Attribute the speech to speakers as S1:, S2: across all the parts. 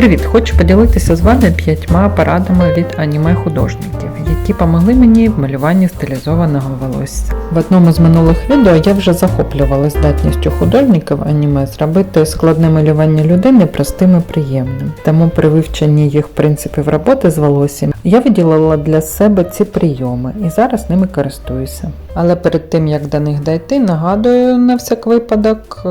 S1: Привіт! Хочу поділитися з вами п'ятьма порадами від аніме-художників, які помогли мені в малюванні стилізованого волосся. В одному з минулих відео я вже захоплювалася здатністю художників аніме зробити складне малювання людини простим і приємним. Тому при вивченні їх принципів роботи з волоссям я виділила для себе ці прийоми і зараз ними користуюся. Але перед тим як до них дійти, нагадую на всяк випадок.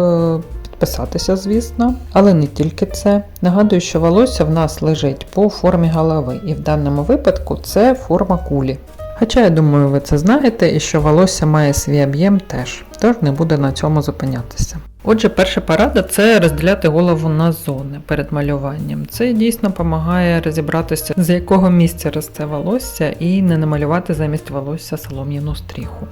S1: Підписатися, звісно, але не тільки це. Нагадую, що волосся в нас лежить по формі голови, і в даному випадку це форма кулі. Хоча я думаю, ви це знаєте, і що волосся має свій об'єм теж, тож не буду на цьому зупинятися. Отже, перша порада це розділяти голову на зони перед малюванням. Це дійсно допомагає розібратися, з якого місця росте волосся, і не намалювати замість волосся солом'яну стріху.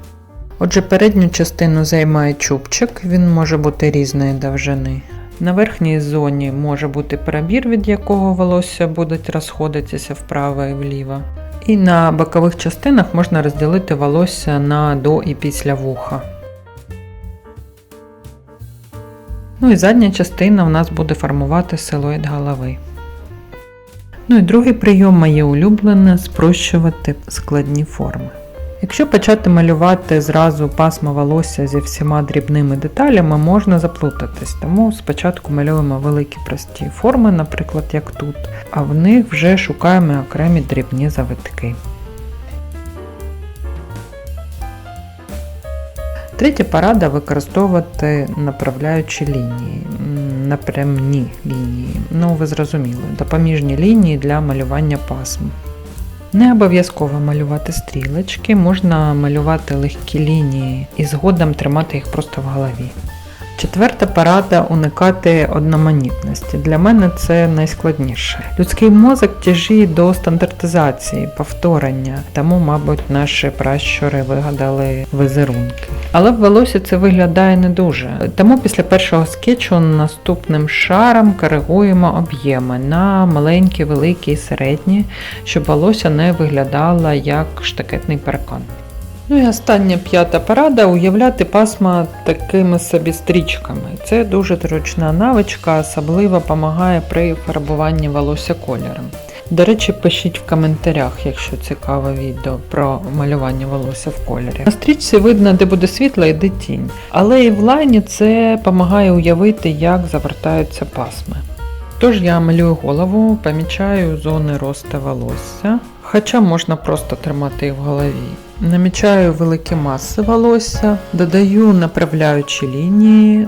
S1: Отже, передню частину займає чубчик, він може бути різної довжини. На верхній зоні може бути пробір, від якого волосся будуть розходитися вправо і вліво. І на бокових частинах можна розділити волосся на до і після вуха. Ну і задня частина у нас буде формувати силует голови. Ну і другий прийом моє улюблене спрощувати складні форми. Якщо почати малювати зразу пасмо волосся зі всіма дрібними деталями, можна заплутатись, тому спочатку малюємо великі прості форми, наприклад, як тут, а в них вже шукаємо окремі дрібні завитки. Третя порада використовувати направляючі лінії, напрямні лінії. Ну, ви зрозуміли, допоміжні лінії для малювання пасм. Не обов'язково малювати стрілочки, можна малювати легкі лінії і згодом тримати їх просто в голові. Четверта порада уникати одноманітності. Для мене це найскладніше. Людський мозок тяжіє до стандартизації, повторення, тому, мабуть, наші пращури вигадали візерунки. Але в це виглядає не дуже. Тому після першого скетчу наступним шаром коригуємо об'єми на маленькі, великі і середні, щоб волосся не виглядало як штакетний перекон. Ну і остання п'ята порада уявляти пасма такими собі стрічками. Це дуже зручна навичка, особливо допомагає при фарбуванні волосся кольором. До речі, пишіть в коментарях, якщо цікаве відео про малювання волосся в кольорі. На стрічці видно, де буде світло і де тінь. Але і в лайні це допомагає уявити, як завертаються пасми. Тож я малюю голову, помічаю зони росту волосся, хоча можна просто тримати їх в голові. Намічаю великі маси волосся, додаю направляючі лінії,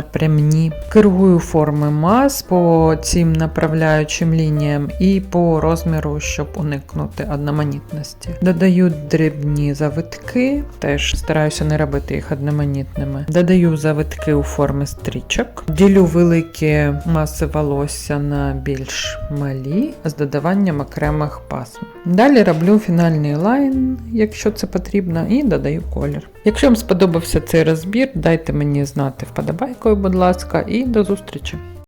S1: напрямні, коригую форми мас по цим направляючим лініям і по розміру, щоб уникнути одноманітності. Додаю дрібні завитки, теж стараюся не робити їх одноманітними. Додаю завитки у формі стрічок, ділю великі маси волосся на більш малі з додаванням окремих пасм. Далі роблю фінальний лайн, якщо це потрібно, і додаю колір. Якщо вам сподобався цей розбір, дайте мені знати вподобайкою, будь ласка, і до зустрічі!